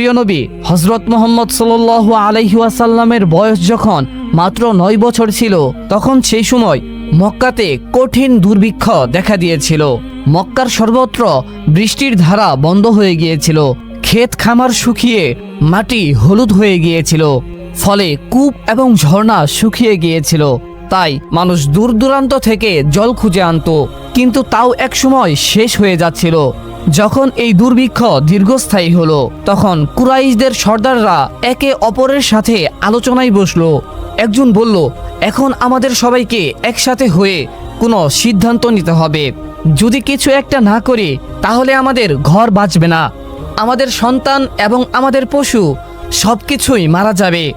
প্রিয় নবী, হজরত মোহাম্মদ সাল্লু আলাইহাসাল্লামের বয়স যখন মাত্র নয় বছর ছিল, তখন সেই সময় মক্কাতে কঠিন দুর্ভিক্ষ দেখা দিয়েছিল। মক্কার সর্বত্র বৃষ্টির ধারা বন্ধ হয়ে গিয়েছিল, ক্ষেত খামার শুকিয়ে মাটি হলুদ হয়ে গিয়েছিল, ফলে কূপ এবং ঝর্ণা শুকিয়ে গিয়েছিল। তাই মানুষ দূর দূরান্ত থেকে জল খুঁজে আনতো, কিন্তু তাও একসময় শেষ হয়ে যাচ্ছিল। যখন এই দুর্ভিক্ষ দীর্ঘস্থায়ী হলো, তখন কুরাইশদের সর্দাররা একে অপরের সাথে আলোচনায় বসল। একজন বলল, এখন আমাদের সবাইকে একসাথে হয়ে কোনো সিদ্ধান্ত নিতে হবে। যদি কিছু একটা না করি, তাহলে আমাদের ঘর বাঁচবে না। আমাদের সন্তান এবং আমাদের পশু সব কিছুই মারা যাবে।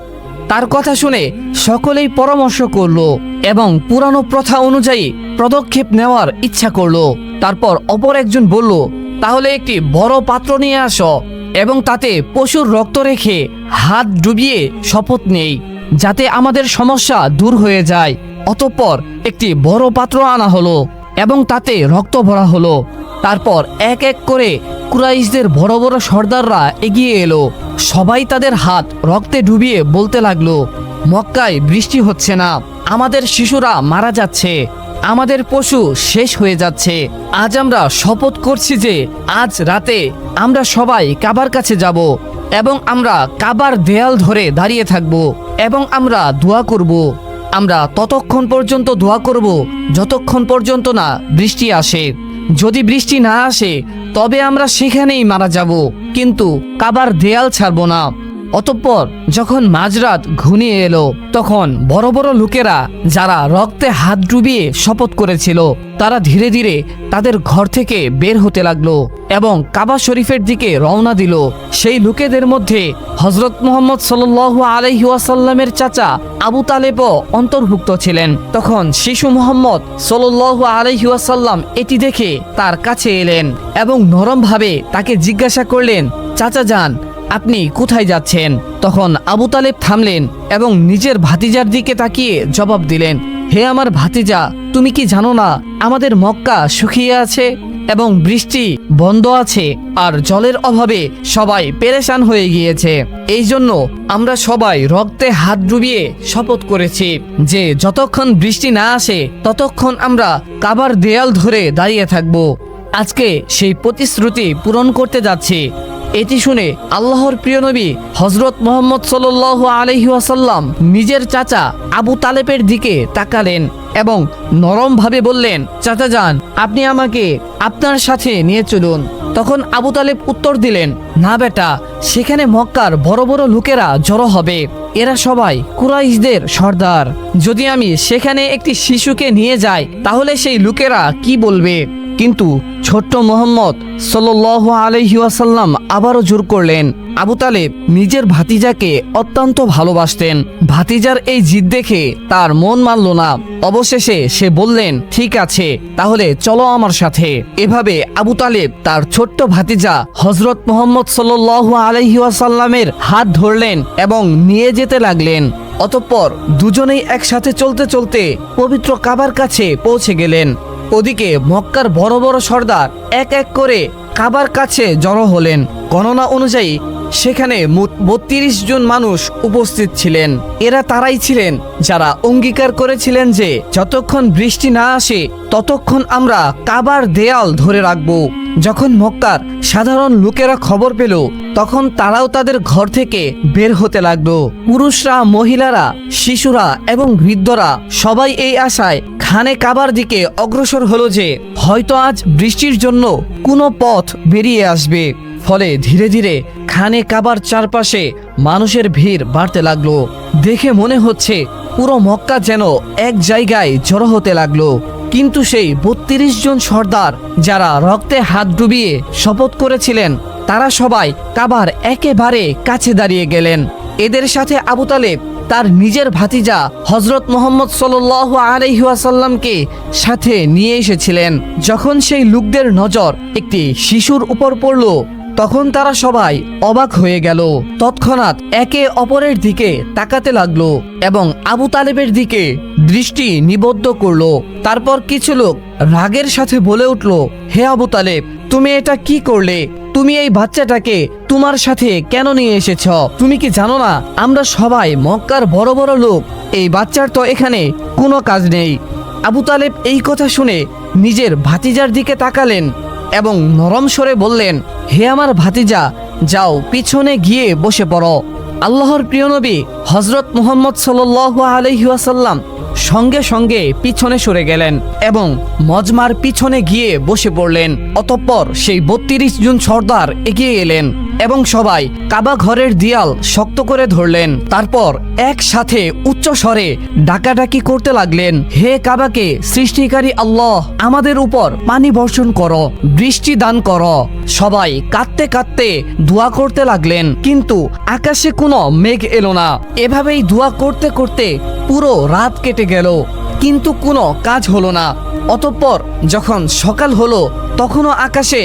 তার কথা শুনে সকলেই পরামর্শ করল এবং পুরানো প্রথা অনুযায়ী পদক্ষেপ নেওয়ার ইচ্ছা করল। তারপর অপর একজন বলল তাহলে একটি বড় পাত্র নিয়ে আসো এবং তাতে পশুর রক্ত রেখে হাত ডুবিয়ে শপথ নেই, যাতে আমাদের সমস্যা দূর হয়ে যায়। অতঃপর একটি বড় পাত্র আনা হলো এবং তাতে রক্ত ভরা হলো। তারপর এক এক করে কুরাইশদের বড় বড় সর্দাররা এগিয়ে এলো। সবাই তাদের হাত রক্তে ডুবিয়ে বলতে লাগল, মক্কায় বৃষ্টি হচ্ছে না, আমাদের শিশুরা মারা যাচ্ছে। আমাদের পশু শেষ হয়ে যাচ্ছে। আজ আমরা শপথ করছি যে আজ রাতে আমরা সবাই কাবার কাছে যাব এবং আমরা কাবার দেয়াল ধরে দাঁড়িয়ে থাকব এবং আমরা দোয়া করব। আমরা ততক্ষণ পর্যন্ত দোয়া করব, যতক্ষণ পর্যন্ত না বৃষ্টি আসে। যদি বৃষ্টি না আসে, তবে আমরা সেখানেই মারা যাব। কিন্তু কাবার দেয়াল ছাড়ব না। অতঃপর যখন মাঝরাত ঘনিয়ে এলো, তখন বড় বড় লোকেরা যারা রক্তে হাত ডুবিয়ে শপথ করেছিল, তারা ধীরে ধীরে তাদের ঘর থেকে বের হতে লাগল এবং কাবা শরীফের দিকে রওনা দিল। সেই লোকেদের মধ্যে হজরত মোহাম্মদ সাল আলহি ওয়াসাল্লামের চাচা আবু তালেবও অন্তর্ভুক্ত ছিলেন। তখন শিশু মোহাম্মদ সাল আলহি ওয়াসাল্লাম এটি দেখে তার কাছে এলেন এবং নরমভাবে তাকে জিজ্ঞাসা করলেন, চাচা যান আপনি কোথায় যাচ্ছেন? তখন আবু তালেব থামলেন এবং নিজের ভাতিজার দিকে তাকিয়ে জবাব দিলেন, হে আমার ভাতিজা, তুমি কি জানো না, আমাদের মক্কা শুকিয়ে আছে এবং বৃষ্টি বন্ধ আছে আর জলের অভাবে সবাই পেরেশান হয়ে গিয়েছে। এই জন্য আমরা সবাই রক্তে হাত ডুবিয়ে শপথ করেছি যে যতক্ষণ বৃষ্টি না আসে, ততক্ষণ আমরা কাবার দেয়াল ধরে দাঁড়িয়ে থাকব। আজকে সেই প্রতিশ্রুতি পূরণ করতে যাচ্ছি। এটি শুনে আল্লাহর প্রিয় নবী হজরত মোহাম্মদ সাল আলহি আসাল্লাম নিজের চাচা আবু তালেবের দিকে তাকালেন এবং নরমভাবে বললেন, চাচা যান, আপনি আমাকে আপনার সাথে নিয়ে চলুন। তখন আবু তালেব উত্তর দিলেন, না বেটা, সেখানে মক্কার বড় বড় লোকেরা জড়ো হবে। এরা সবাই কুরাইশদের সর্দার। যদি আমি সেখানে একটি শিশুকে নিয়ে যাই, তাহলে সেই লোকেরা কি বলবে? কিন্তু ছোট্ট মোহাম্মদ সাল আলহি ওয়াসাল্লাম আবারও জোর করলেন। আবু তালেব নিজের ভাতিজাকে অত্যন্ত ভালোবাসতেন। ভাতিজার এই জিদ দেখে তার মন মানল না। অবশেষে সে বললেন, ঠিক আছে, তাহলে চলো আমার সাথে। এভাবে আবু তালেব তার ছোট্ট ভাতিজা হজরত মোহাম্মদ সাল আলহি ওয়াসাল্লামের হাত ধরলেন এবং নিয়ে যেতে লাগলেন। অতঃপর দুজনেই একসাথে চলতে চলতে পবিত্র কাবার কাছে পৌঁছে গেলেন। ওদিকে মক্কার বড় বড় সর্দার এক এক করে কাবার কাছে জড়ো হলেন। গণনা অনুযায়ী সেখানে বত্রিশ জন মানুষ উপস্থিত ছিলেন। এরা তারাই ছিলেন যারা অঙ্গীকার করেছিলেন যে যতক্ষণ বৃষ্টি না আসে ততক্ষণ আমরা কাবার দেয়াল ধরে রাখব। যখন মক্কার সাধারণ লোকেরা খবর পেল, তখন তারাও তাদের ঘর থেকে বের হতে লাগল। পুরুষরা, মহিলারা, শিশুরা এবং বৃদ্ধরা সবাই এই আশায় খানে কাবার দিকে অগ্রসর হলো যে, হয়তো আজ বৃষ্টির জন্য কোনো পথ বেরিয়ে আসবে। ফলে ধীরে ধীরে খানে কাবার চারপাশে মানুষের ভিড় বাড়তে লাগল। দেখে মনে হচ্ছে পুরো মক্কা যেন এক জায়গায় জড়ো হতে লাগল। কিন্তু সেই বত্রিশ জন সর্দার যারা রক্তে হাত ডুবিয়ে শপথ করেছিলেন, তারা সবাই কাবার একেবারে কাছে দাঁড়িয়ে গেলেন। এদের সাথে আবু তালেব তার নিজের ভাতিজা হজরত মোহাম্মদ সাল আলহিহাসাল্লামকে সাথে নিয়ে এসেছিলেন। যখন সেই লোকদের নজর একটি শিশুর উপর পড়ল, তখন তারা সবাই অবাক হয়ে গেল। তৎক্ষণাৎ একে অপরের দিকে তাকাতে লাগল এবং আবু তালেবের দিকে দৃষ্টি নিবদ্ধ করল। তারপর কিছু লোক রাগের সাথে বলে উঠল, হে আবু তালেব, তুমি এটা কি করলে? তুমি এই বাচ্চাটাকে তোমার সাথে কেন নিয়ে এসেছ? তুমি কি জানো না? আমরা সবাই মক্কার বড় বড় লোক। এই বাচ্চার তো এখানে কোনো কাজ নেই। আবু তালেব এই কথা শুনে নিজের ভাতিজার দিকে তাকালেন এবং নরম স্বরে বললেন, হে আমার ভাতিজা, যাও পিছনে গিয়ে বসে পড়ো। আল্লাহর প্রিয় নবী হজরত মুহাম্মদ সাল্লাহ আলহিহাসাল্লাম সঙ্গে সঙ্গে পিছনে সরে গেলেন এবং মজমার পিছনে গিয়ে বসে পড়লেন। অতঃপর সেই বত্রিশ জন সর্দার এগিয়ে এলেন। এবং সবাই কাবা ঘরের দিয়াল শক্ত করে ধরলেন। তারপর একসাথে উচ্চ স্বরে ডাকাডাকি করতে লাগলেন, হে কাবাকে, সৃষ্টিকারী আল্লাহ, আমাদের উপর পানি বর্ষণ করো, বৃষ্টি দান করো। সবাই কাঁদতে কাঁদতে দোয়া করতে লাগলেন, কিন্তু আকাশে কোনো মেঘ এলো না। এভাবেই দোয়া করতে করতে পুরো রাত কেটে গেল, কিন্তু কোনো কাজ হলো না। অতঃপর যখন সকাল হলো, তখনও আকাশে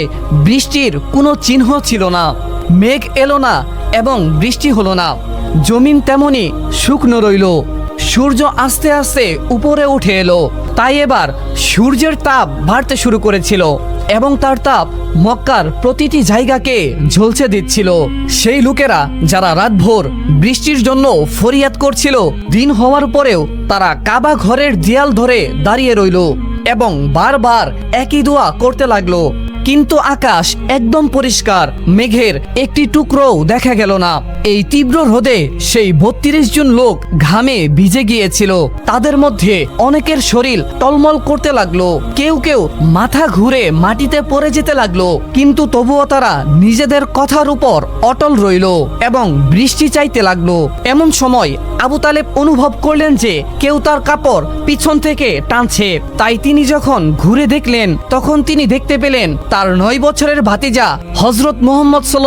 বৃষ্টির কোনো চিহ্ন ছিল না। মেঘ এলো না এবং বৃষ্টি হলো না। জমিন তেমনি শুকনো রইল। সূর্য আস্তে আস্তে উপরে উঠে এলো। তাই এবার সূর্যের তাপ বাড়তে শুরু করেছিল এবং তার তাপ মক্কার প্রতিটি জায়গাকে ঝলছে দিচ্ছিল। সেই লোকেরা যারা রাতভর বৃষ্টির জন্য ফরিয়াদ করছিল, দিন হওয়ার পরেও তারা কাবা ঘরের দেয়াল ধরে দাঁড়িয়ে রইল এবং বারবার একই দোয়া করতে লাগল। কিন্তু আকাশ একদম পরিষ্কার, মেঘের একটি টুকরোও দেখা গেল না। এই তীব্র রোদে সেই বত্রিশ জন লোক ঘামে ভিজে গিয়েছিল। তাদের মধ্যে অনেকের শরীর টলমল করতে লাগল, কেউ কেউ মাথা ঘুরে মাটিতে পড়ে যেতে লাগল, কিন্তু তবুও তারা নিজেদের কথার উপর অটল রইল এবং বৃষ্টি চাইতে লাগল। এমন সময় আবু তালেব অনুভব করলেন যে কেউ তার কাপড় পিছন থেকে টানছে। তাই তিনি যখন ঘুরে দেখলেন, তখন তিনি দেখতে পেলেন তার নয় বছরের ভাতিজা হজরত মোহাম্মদ সাল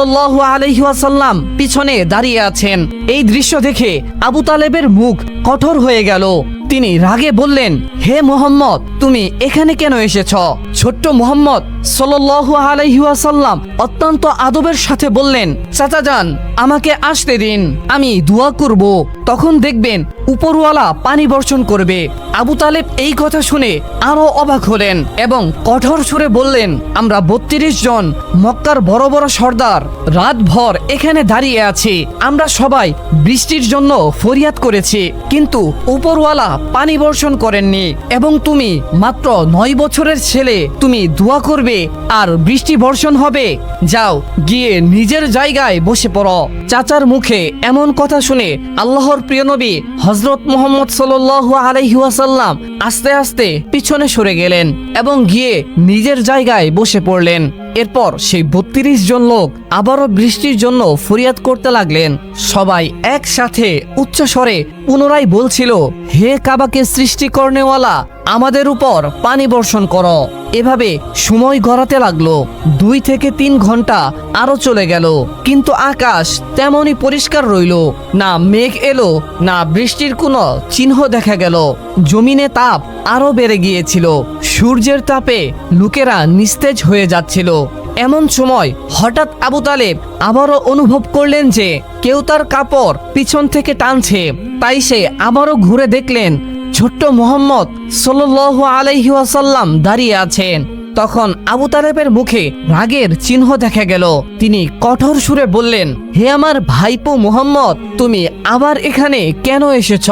আলহিহাসাল্লাম পিছনে দাঁড়িয়ে আছেন। এই দৃশ্য দেখে আবু তালেবের মুখ কঠোর হয়ে গেল। তিনি রাগে বললেন, হে মোহাম্মদ, তুমি এখানে কেন এসেছ? ছোট্ট মোহাম্মদ সাল্লাল্লাহু আলাইহি ওয়াসাল্লাম অত্যন্ত আদবের সাথে বললেন, চাচা যান আমাকে আসতে দিন, আমি দোয়া করব। তখন দেখবেন উপরওয়ালা পানি বর্ষণ করবে। আবু তালেব এই কথা শুনে আরও অবাক হলেন এবং কঠোর সুরে বললেন, আমরা বত্রিশ জন মক্কার বড় বড় সর্দার রাতভর এখানে দাঁড়িয়ে আছি। আমরা সবাই বৃষ্টির জন্য ফরিয়াদ করেছি, কিন্তু উপরওয়ালা পানি বর্ষণ করেননি। এবং তুমি মাত্র নয় বছরের ছেলে, তুমি দোয়া করবে, আর বৃষ্টি বর্ষণ হবে। যাও, গিয়ে নিজের জায়গায় বসে পড়ো। চাচার মুখে এমন কথা শুনে আল্লাহর প্রিয় নবী হজরত মোহাম্মদ সাল্লু আলাইহাসাল্লাম আস্তে আস্তে পিছনে সরে গেলেন এবং গিয়ে নিজের জায়গায় বসে পড়লেন। এরপর সেই বত্রিশ জন লোক আবারও বৃষ্টির জন্য ফরিয়াদ করতে লাগলেন। সবাই একসাথে উচ্চস্বরে পুনরায় বলছিল, হে কাবাকে সৃষ্টি করনেওয়ালা আমাদের উপর পানি বর্ষণ করো। এভাবে সময় গড়াতে লাগল। দুই থেকে তিন ঘণ্টা আরও চলে গেল। কিন্তু আকাশ তেমনই পরিষ্কার রইল। না মেঘ এলো, না বৃষ্টির কোনো চিহ্ন দেখা গেল। জমিনে তাপ আরও বেড়ে গিয়েছিল। সূর্যের তাপে লোকেরা নিস্তেজ হয়ে যাচ্ছিল। এমন সময় হঠাৎ আবু তালেব আবারও অনুভব করলেন যে কেউ তার কাপড় পিছন থেকে টানছে। তাই সে আবারও ঘুরে দেখলেন ছোট্ট মোহাম্মদ সাল্লু আলাইহাসাল্লাম দাঁড়িয়ে আছেন। তখন আবু তালেবের মুখে রাগের চিহ্ন দেখা গেল। তিনি কঠোর সুরে বললেন, হে আমার ভাইপো মোহাম্মদ, তুমি আবার এখানে কেন এসেছ?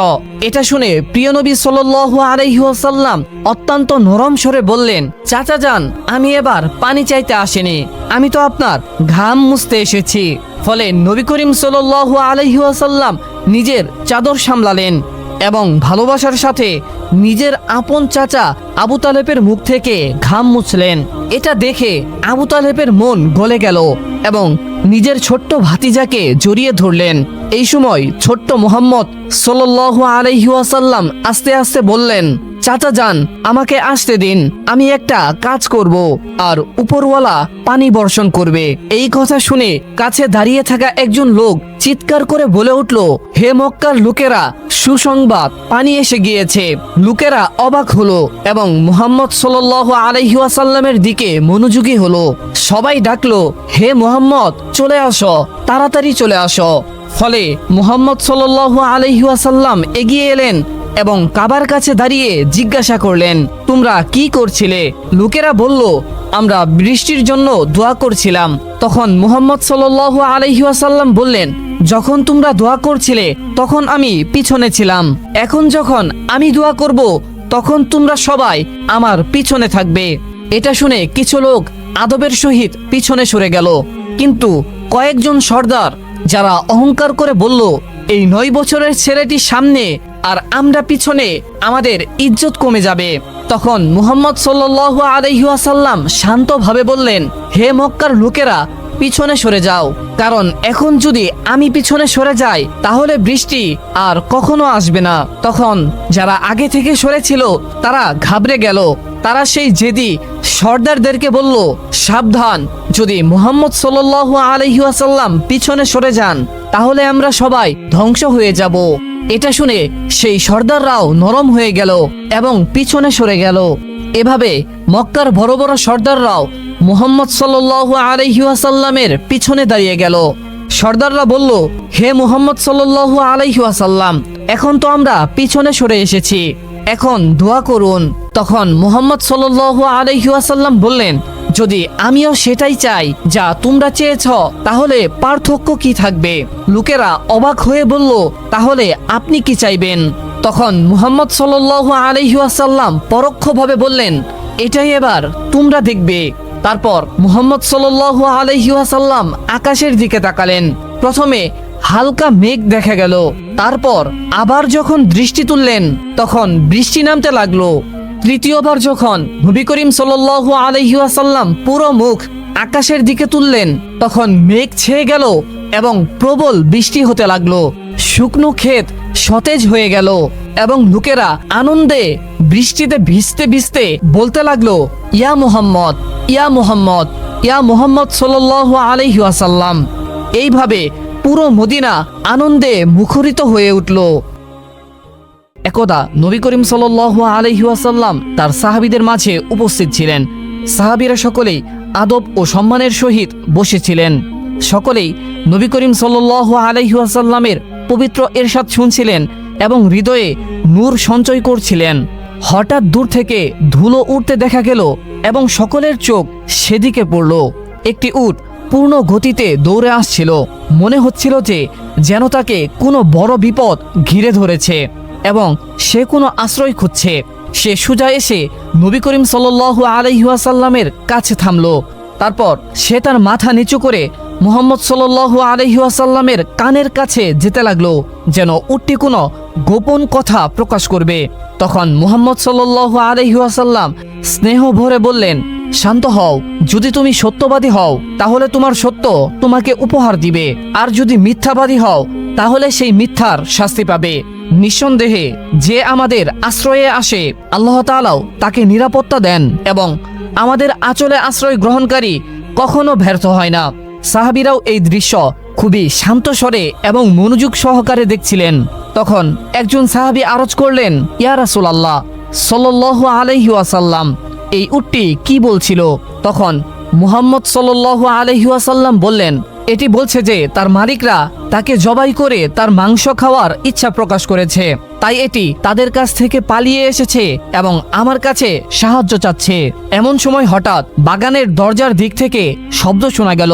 এটা শুনে প্রিয় নবী সাল্লু আলাইহাসাল্লাম অত্যন্ত নরম স্বরে বললেন, চাচা যান, আমি এবার পানি চাইতে আসিনি। আমি তো আপনার ঘাম মুছতে এসেছি। ফলে নবী করিম সাল্লু আলাইহাসাল্লাম নিজের চাদর সামলালেন। এবং ভালোবাসার সাথে নিজের আপন চাচা আবু তালেবের মুখ থেকে ঘাম মুছলেন। এটা দেখে আবু তালেবের মন গলে গেল এবং নিজের ছোট্ট ভাতিজাকে জড়িয়ে ধরলেন। এই সময় ছোট্ট মোহাম্মদ সাল্লু আলহিউসাল্লাম আস্তে আস্তে বললেন, চাচা যান, আমাকে আসতে দিন, আমি একটা কাজ করব। আর উপরওয়ালা পানি বর্ষণ করবে। এই কথা শুনে কাছে দাঁড়িয়ে থাকা একজন লোক চিৎকার করে বলে উঠল, হে মক্কার লোকেরা, সুসংবাদ, পানি এসে গিয়েছে। লোকেরা অবাক হলো এবং মোহাম্মদ সাল্লাহ আলহিউসাল্লামের দিকে মনোযোগী হলো। সবাই ডাকলো, হে মুহাম্মদ চলে আসো, তাড়াতাড়ি চলে আসো। ফলে মুহাম্মদ সাল্লাল্লাহু আলহিউসাল্লাম এগিয়ে এলেন এবং কাবার কাছে দাঁড়িয়ে জিজ্ঞাসা করলেন, তোমরা কি করছিলে? লোকেরা বলল, আমরা বৃষ্টির জন্য দোয়া করছিলাম। তখন মুহাম্মদ সাল্লাল্লাহু আলাইহি ওয়াসাল্লাম বললেন, যখন তোমরা দোয়া করছিলে, তখন আমি পিছনে ছিলাম। এখন যখন আমি দোয়া করব, তখন তোমরা সবাই আমার পিছনে থাকবে। এটা শুনে কিছু লোক আদবের সহিত পিছনে সরে গেল। কিন্তু কয়েকজন সর্দার যারা অহংকার করে বলল, এই নয় বছরের ছেলেটি সামনে আর আমরা পিছনে আমাদের ইজ্জত কমে যাবে। তখন মুহাম্মদ সাল্লাল্লাহু আলাইহি ওয়াসাল্লাম শান্তভাবে বললেন, হে মক্কার লোকেরা, পিছনে সরে যাও। কারণ এখন যদি আমি পিছনে সরে যাই, তাহলে বৃষ্টি আর কখনো আসবে না। তখন যারা আগে থেকে সরেছিল, তারা ঘাবড়ে গেল। তারা সেই জেদি সর্দারদেরকে বলল, সাবধান, যদি মুহাম্মদ সাল্লাল্লাহু আলাইহি ওয়াসাল্লাম পিছনে সরে যান, তাহলে আমরা সবাই ধ্বংস হয়ে যাব। এটা শুনে সেই সর্দাররাও নরম হয়ে গেল এবং পিছনে সরে গেল। এভাবে মক্কার বড় বড় সর্দাররাও মুহাম্মদ সাল্লাল্লাহু আলাইহি ওয়াসাল্লামের পিছনে দাঁড়িয়ে গেল। সর্দাররা বলল, হে মুহাম্মদ সাল্লাল্লাহু আলাইহি ওয়াসাল্লাম, এখন তো আমরা পিছনে সরে এসেছি। এখন দোয়া করুন। তখন মুহাম্মদ সাল্লাল্লাহু আলাইহি ওয়াসাল্লাম বললেন, যদি আমিও সেটাই চাই যা তোমরা চেয়েছ, তাহলে পার্থক্য কি থাকবে? লোকেরা অবাক হয়ে বলল, তাহলে আপনি কি চাইবেন? তখন মুহাম্মদ সাল্লাল্লাহু আলাইহি ওয়াসাল্লাম পরোক্ষভাবে বললেন, এটাই এবার, তোমরা দেখবে। তারপর মুহাম্মদ সাল্লাল্লাহু আলাইহি ওয়াসাল্লাম আকাশের দিকে তাকালেন। প্রথমে হালকা মেঘ দেখা গেল, তারপর আবার যখন দৃষ্টি তুললেন, তখন বৃষ্টি নামতে লাগল। তৃতীয়বার যখন নবী করিম সাল্লাল্লাহু আলাইহি ওয়াসাল্লাম পুরো মুখ আকাশের দিকে তুললেন, তখন মেঘ ছেয়ে গেল এবং প্রবল বৃষ্টি হতে লাগল। শুকনো ক্ষেত সতেজ হয়ে গেল এবং লোকেরা আনন্দে বৃষ্টিতে ভিজতে ভিজতে বলতে লাগল, ইয়া মুহাম্মদ ইয়া মুহাম্মদ ইয়া মুহাম্মদ সাল্লাল্লাহু আলাইহি ওয়াসাল্লাম। এইভাবে পুরো মদিনা আনন্দে মুখরিত হয়ে উঠল। একদা নবী করিম সাল্লাল্লাহু আলাইহি ওয়াসাল্লাম তার সাহাবীদের মাঝে উপস্থিত ছিলেন। সাহাবীরা সকলেই আদব ও সম্মানের সহিত বসেছিলেন। সকলেই নবী করিম সাল্লাল্লাহু আলাইহি ওয়াসাল্লামের পবিত্র এরশাদ শুনছিলেন এবং হৃদয়ে নূর সঞ্চয় করছিলেন। হঠাৎ দূর থেকে ধুলো উঠতে দেখা গেল এবং সকলের চোখ সেদিকে পড়ল। একটি উট পূর্ণ গতিতে দৌড়ে আসছিল। মনে হচ্ছিল যে যেন তাকে কোনো বড় বিপদ ঘিরে ধরেছে। এবং সে কোনো আশ্রয় খুঁজছে। সে সুজা এসে নবী করিম সাল্লাল্লাহু আলাইহাসাল্লামের কাছে থামলো। তারপর সে তার মাথা নিচু করে মুহাম্মদ সাল্লাল্লাহু আলাইহাসাল্লামের কানের কাছে যেতে লাগল, যেন উটটি কোনো গোপন কথা প্রকাশ করবে। তখন মুহাম্মদ সাল্লাল্লাহু আলাইহাসাল্লাম স্নেহ ভরে বললেন, শান্ত হও, যদি তুমি সত্যবাদী হও, তাহলে তোমার সত্য তোমাকে উপহার দিবে। আর যদি মিথ্যাবাদী হও, তাহলে সেই মিথ্যার শাস্তি পাবে। নিঃসন্দেহে যে আমাদের আশ্রয়ে আসে, আল্লাহ তাআলাও তাকে নিরাপত্তা দেন এবং আমাদের আচলে আশ্রয় গ্রহণকারী কখনো ব্যর্থ হয় না। সাহাবিরাও এই দৃশ্য খুবই শান্ত স্বরে এবং মনোযোগ সহকারে দেখছিলেন। তখন একজন সাহাবী আরজ করলেন, ইয়া রাসূলুল্লাহ, সাল্লাল্লাহু আলাইহি ওয়াসাল্লাম, এই উটটি কি বলছিল? তখন মুহাম্মদ সাল্লাল্লাহু আলাইহি ওয়াসাল্লাম বললেন এটি বলছে যে তার মালিকরা তাকে জবাই করে তার মাংস খাওয়ার ইচ্ছা প্রকাশ করেছে। তাই এটি তাদের কাছ থেকে পালিয়ে এসেছে এবং আমার কাছে সাহায্য চাচ্ছে। এমন সময় হঠাৎ বাগানের দরজার দিক থেকে শব্দ শোনা গেল।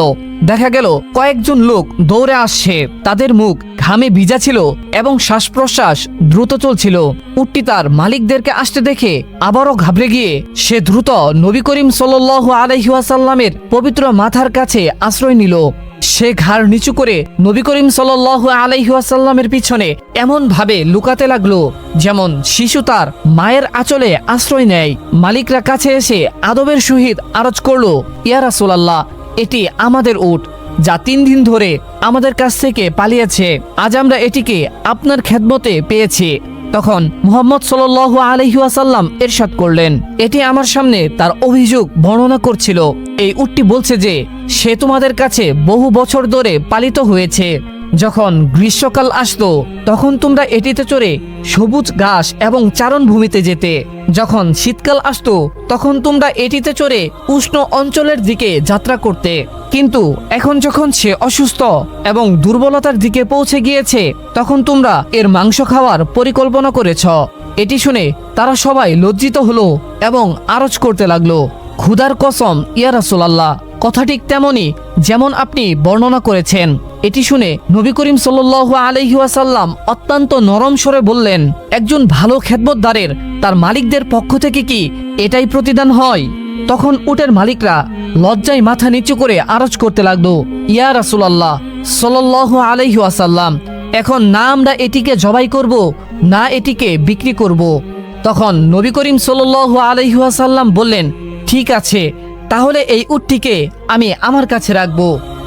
দেখা গেল কয়েকজন লোক দৌড়ে আসছে। তাদের মুখ ঘামে ভিজা ছিল এবং শ্বাস প্রশ্বাস দ্রুত চলছিল। উটটি তার মালিকদেরকে আসতে দেখে আবারও ঘাবড়ে গিয়ে সে দ্রুত নবী করিম সাল্লাল্লাহু আলাইহি ওয়াসাল্লামের পবিত্র মাথার কাছে আশ্রয় নিল। সে ঘাড় নিচু করে নবী করিম সাল্লাল্লাহু আলাইহি ওয়াসাল্লামের পিছনে এমন ভাবে লুকাতে লাগল, যেমন শিশু তার মায়ের আঁচলে আশ্রয় নেয়। মালিকরা কাছে এসে আদবের সহিত আরজ করল, ইয়া রাসূলুল্লাহ, এটি আমাদের উট, যা তিন দিন ধরে আমাদের কাছ থেকে পালিয়েছে। আজ আমরা এটিকে আপনার খেদমতে পেয়েছি। তখন মোহাম্মদ সাল আলহিউসাল্লাম এরশাদ করলেন। এটি আমার সামনে তার অভিযোগ বর্ণনা করছিল। এই উটটি বলছে যে, সে তোমাদের কাছে বহু বছর ধরে পালিত হয়েছে। যখন গ্রীষ্মকাল আসতো, তখন তোমরা এটিতে চড়ে সবুজ ঘাস এবং চারণভূমিতে যেতে। যখন শীতকাল আসত, তখন তোমরা এটিতে চড়ে উষ্ণ অঞ্চলের দিকে যাত্রা করতে। কিন্তু এখন যখন সে অসুস্থ এবং দুর্বলতার দিকে পৌঁছে গিয়েছে, তখন তোমরা এর মাংস খাওয়ার পরিকল্পনা করেছ। এটি শুনে তারা সবাই লজ্জিত হলো এবং আরজ করতে লাগল। ক্ষুধার কসম, ইয়া রাসূলুল্লাহ। কথা ঠিক তেমনই যেমন আপনি বর্ণনা করেছেন। এটি শুনে নবী করিম সাল্লাল্লাহু আলাইহি ওয়াসাল্লাম অত্যন্ত নরম স্বরে বললেন, একজন ভালো খেদমতদারের তার মালিকদের পক্ষ থেকে কি এটাই প্রতিদান হয়? তখন উটের মালিকরা লজ্জায় মাথা নিচু করে আরজ করতে লাগল, ইয়া রাসূলুল্লাহ, সাল্লাল্লাহু আলাইহি ওয়াসাল্লাম, এখন না আমরা এটিকে জবাই করব, না এটিকে বিক্রি করব? তখন নবী করিম সাল্লাল্লাহু আলাইহি ওয়াসাল্লাম বললেন, ঠিক আছে তাহলে এই উটটিকে আমি আমার কাছে রাখব।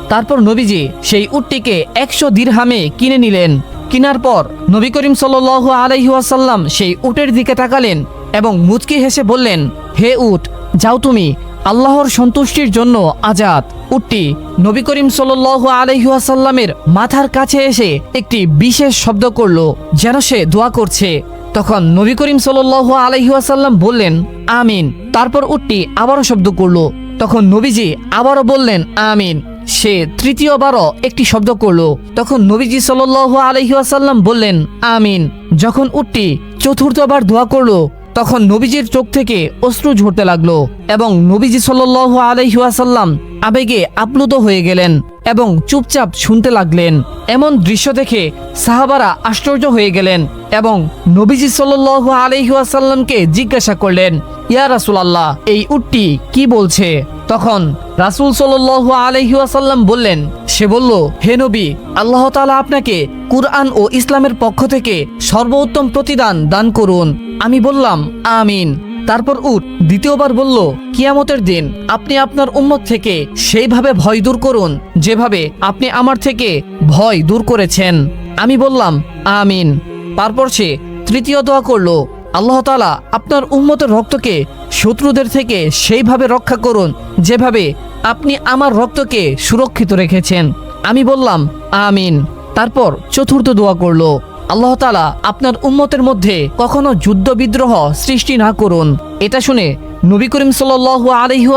তারপর নবীজি সেই উটটিকে একশো দিরহামে কিনে নিলেন। কিনার পর নবী করিম সাল্লাল্লাহু আলাইহি ওয়াসাল্লাম সেই উটের দিকে তাকালেন এবং মুচকি হেসে বললেন, হে উট, যাও তুমি, আল্লাহর সন্তুষ্টির জন্য আজাদ। উটটি নবী করিম সাল্লাল্লাহু আলাইহি ওয়াসাল্লামের মাথার কাছে এসে একটি বিশেষ শব্দ করল, যেন সে দোয়া করছে। তখন নবী করিম সোল্লাহ আলহিহাসাল্লাম বললেন, আমিন। তারপর উটটি আবারও শব্দ করল। তখন নবীজি আবারও বললেন, আমিন। সে তৃতীয়বারও একটি শব্দ করল। তখন নবীজি সাল্লু আলহিহাসাল্লাম বললেন, আমিন। যখন উটটি চতুর্থবার দোয়া করল তখন নবীজির চোখ থেকে অশ্রু ঝরতে লাগল এবং নবীজি সাল্লাল্লাহু আলাইহি ওয়াসাল্লাম আবেগে আপ্লুত হয়ে গেলেন এবং চুপচাপ শুনতে লাগলেন। এমন দৃশ্য দেখে সাহাবারা আশ্চর্য হয়ে গেলেন এবং নবীজি সাল্লাল্লাহু আলাইহি ওয়াসাল্লামকে জিজ্ঞাসা করলেন, ইয়া রাসূলুল্লাহ, এই উটটি কি বলছে? তখন রাসূল সাল্লাল্লাহু আলাইহি ওয়াসাল্লাম বললেন, সে বলল, হে নবী, আল্লাহ তাআলা আপনাকে কুরআন ও ইসলামের পক্ষ থেকে সর্বোত্তম প্রতিদান দান করুন। আমি বললাম, আমিন। তারপর উট দ্বিতীয়বার বলল, কিয়ামতের দিন আপনি আপনার উম্মত থেকে সেইভাবে ভয় দূর করুন যেভাবে আপনি আমার থেকে ভয় দূর করেছেন। আমি বললাম, আমিন। তারপর সে তৃতীয় দোয়া করল, আল্লাহ তালা আপনার উম্মতের রক্তকে শত্রুদের থেকে সেইভাবে রক্ষা করুন যেভাবে আপনি আমার রক্তকে সুরক্ষিত রেখেছেন। আমি বললাম, আমিন। তারপর চতুর্থ দোয়া করল আল্লাহ তালা আপনার উম্মতের মধ্যে কখনো যুদ্ধ বিদ্রোহ সৃষ্টি না করুন। এটা শুনে নবী করিম সাল্লাল্লাহু আলাইহি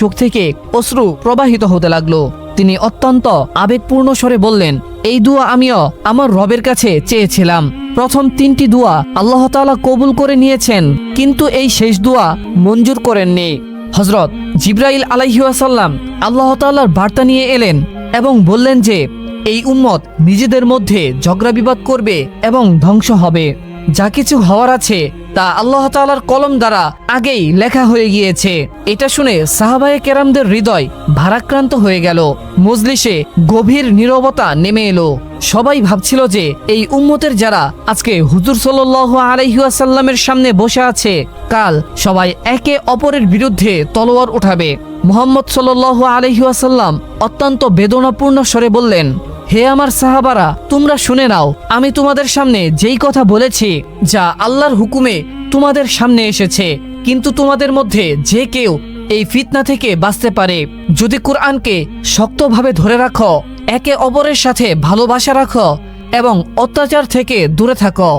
চোখ থেকে অশ্রু প্রবাহিত হতে লাগল। তিনি অত্যন্ত আবেগপূর্ণ স্বরে বললেন, এই দুয়া আমিও আমার রবের কাছে চেয়েছিলাম। প্রথম তিনটি দুয়া আল্লাহ তাআলা কবুল করে নিয়েছেন, কিন্তু এই শেষ দুয়া মঞ্জুর করেননি। হজরত জিব্রাইল আলাইহাসাল্লাম আল্লাহ তাল্লার বার্তা নিয়ে এলেন এবং বললেন যে, এই উম্মত নিজেদের মধ্যে ঝগড়া বিবাদ করবে এবং ধ্বংস হবে। যা কিছু হওয়ার আছে তা আল্লাহ তাআলার কলম দ্বারা আগেই লেখা হয়ে গিয়েছে। এটা শুনে সাহাবায়ে কেরামদের হৃদয় ভারাক্রান্ত হয়ে গেল। মজলিসে গভীর নীরবতা নেমে এলো। সবাই ভাবছিল যে এই উম্মতের যারা আজকে হুজুর সাল্লাল্লাহু আলাইহি ওয়াসাল্লামের সামনে বসে আছে, কাল সবাই একে অপরের বিরুদ্ধে তলোয়ার উঠাবে। মোহাম্মদ সাল্লাল্লাহু আলাইহি ওয়াসাল্লাম অত্যন্ত বেদনাপূর্ণ স্বরে বললেন হে আমার সাহাবারা, তোমরা শুনে নাও, আমি তোমাদের সামনে যেই কথা বলেছি, যা আল্লাহর হুকুমে তোমাদের সামনে এসেছে। কিন্তু তোমাদের মধ্যে যে কেউ এই ফিতনা থেকে বাঁচতে পারে, যদি কোরআনকে শক্তভাবে ধরে রাখো, একে অপরের সাথে ভালোবাসা রাখো এবং অত্যাচার থেকে দূরে থাকো।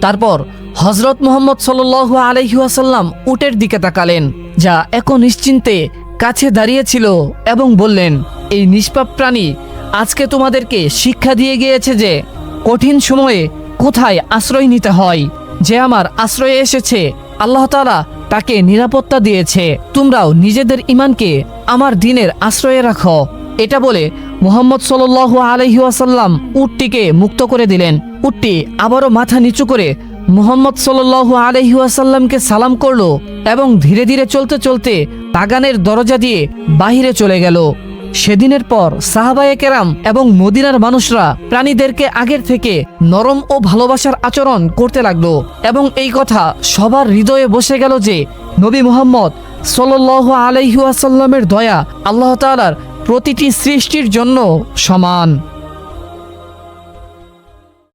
তারপর হজরত মোহাম্মদ সাল্লু আলহিহাসাল্লাম উটের দিকে তাকালেন, যা এক নিশ্চিন্তে কাছে দাঁড়িয়েছিল এবং বললেন, এই নিষ্পাপ প্রাণী আজকে তোমাদেরকে শিক্ষা দিয়ে গিয়েছে যে কঠিন সময়ে কোথায় আশ্রয় নিতে হয়। যে আমার আশ্রয়ে এসেছে, আল্লাহ তাআলা তাকে নিরাপত্তা দিয়েছে। তোমরাও নিজেদের ইমানকে আমার দিনের আশ্রয়ে রাখো। এটা বলে মোহাম্মদ সাল্লাল্লাহু আলাইহি ওয়াসাল্লাম উটটিকে মুক্ত করে দিলেন। উটটি আবারও মাথা নিচু করে মোহাম্মদ সাল্লাল্লাহু আলাইহি ওয়াসাল্লামকে সালাম করল এবং ধীরে ধীরে চলতে চলতে বাগানের দরজা দিয়ে বাহিরে চলে গেল। সেদিনের পর সাহাবায়ে কেরাম এবং মদিনার মানুষরা প্রাণীদেরকে আগের থেকে নরম ও ভালোবাসার আচরণ করতে লাগল এবং এই কথা সবার হৃদয়ে বসে গেল যে নবী মোহাম্মদ সাল্লাল্লাহু আলাইহি ওয়াসাল্লামের দয়া আল্লাহ তালার প্রতিটি সৃষ্টির জন্য সমান।